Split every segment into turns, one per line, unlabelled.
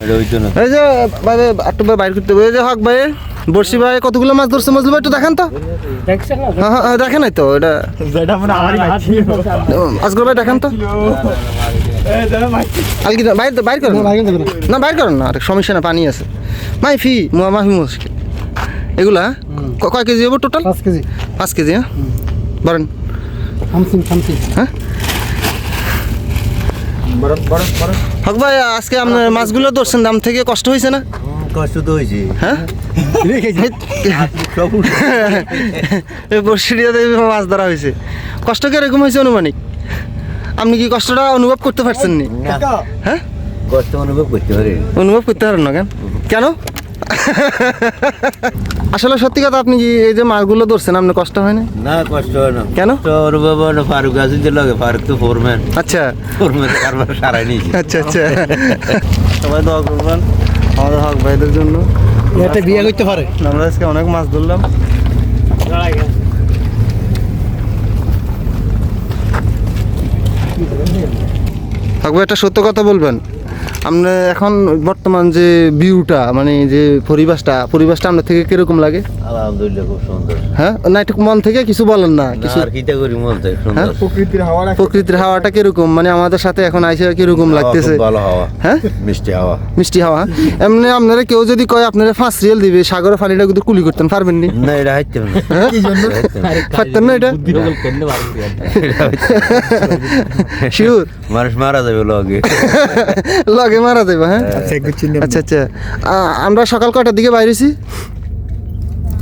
এই যে ভাই ভাই, একটু ভাই বাইর করতে হবে। এই যে হক ভাই বর্ষি ভাই কতগুলো মাছ ধরছে মজলু ভাই একটু দেখান তো। হ্যাঁ হ্যাঁ হ্যাঁ, দেখেন নাই তো এটা আজগর ভাই দেখান তো। আলকি বাইর বাইর করেন। না বাইর করেন না আরে সমস্যা না পানি আছে। মাই ফি মাফি মুশকিল এগুলা কয় কেজি হবে টোটাল
পাঁচ কেজি।
পাঁচ কেজি হ্যাঁ? বলেন হ্যাঁ? হক ভাই আজকে আপনার মাছগুলো ধরছেন দাম থেকে কষ্ট হয়েছে না?
কষ্ট তো হয়েছে।
হ্যাঁ?
সব
মাছ ধরা হয়েছে। কষ্ট কীরকম হয়েছে অনুমানিক? আপনি কি কষ্টটা অনুভব করতে পারছেন না? হ্যাঁ?
কষ্ট অনুভব করতে পারেন
অনুভব করতে পারেন না কেন? কেন? আসলে সত্যি কথা আপনি কি এই যে মাছগুলো ধরছেন আপনার কষ্ট হয় না
না কষ্ট হয় না।
কেন?
হয় না ফারুক আছে যে লাগে ফারুক তো ফোরম্যান
আচ্ছা।
ফোরম্যান কারবার সারাই নিয়েছে।
আচ্ছা আচ্ছা। সবাই দোয়া করবেন আমাদের হক ভাইদের জন্য।
এটা বিয়ে করতে পারে।
আমরা আজকে অনেক মাছ ধরলাম। থাকবে একটা সত্য কথা বলবেন। আপনি এখন বর্তমান যে ভিউটা মানে যে পরিবেশটা পরিবেশটা আপনার থেকে কীরকম লাগে?
আলহামদুলিল্লাহ খুব সুন্দর।
হ্যাঁ? না একটু মন থেকে কিছু বলেন না কিছু
আর কিটা করি বলতে সুন্দর
হ্যাঁ?
প্রকৃতির হাওয়া
প্রকৃতির হাওয়াটা কীরকম? মানে আমাদের সাথে এখন আইসে কীরকম লাগতেছে?
ভালো হাওয়া।
হ্যাঁ?
মিষ্টি হাওয়া।
মিষ্টি হাওয়া এমনি আপনারা কেউ যদি কয় আপনারা ফাঁস রিয়েল দিবে সাগরের পানিটা কিন্তু কুলি করতেন পারবেন নি?
না এটা হাইতে না।
হ্যাঁ? পারতেন না এটা? শিওর
মানুষ মারা যাবে লগে।
মারা যাবে হ্যাঁ? আচ্ছা আচ্ছা আমরা সকাল কটার দিকে বাইরেছি?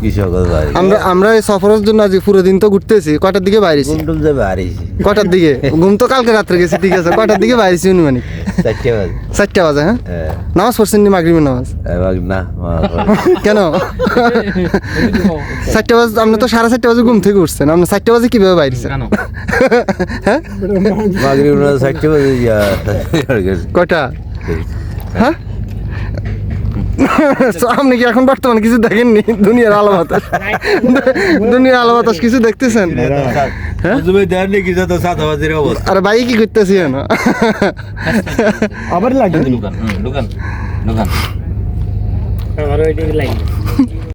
কি সকল ভাই
আমরা আমরা এই সফরের জন্য আজকে পুরো দিন তো ঘুরতেছি। কটার দিকে বাইরেছি? কটার দিকে? ঘুম তো কালকে রাত্রে গেছি ঠিক আছে। কটার দিকে বাইরেছি অনুমানিক?
চারটে বাজে।
চারটা বাজে হ্যাঁ?
হ্যাঁ।
নামাজ পড়ছেন নি মাগরিবের নামাজ?
না
কেন? চারটা বাজে আপনি তো সাড়ে চারটা বাজে ঘুম থেকে উঠছেন। আপনি চারটা বাজে কীভাবে বাইরেছেন হ্যাঁ?
মাগরি
হ্যাঁ? আপনি কি এখন বর্তমানে কিছু দেখেননি? দুনিয়ার আলো বাতাস? দুনিয়ার আলো বাতাস কিছু দেখতেছেন?
অবস্থা
আরে ভাই কি করতেছি না
আবার লাগে
দোকান দোকান দোকান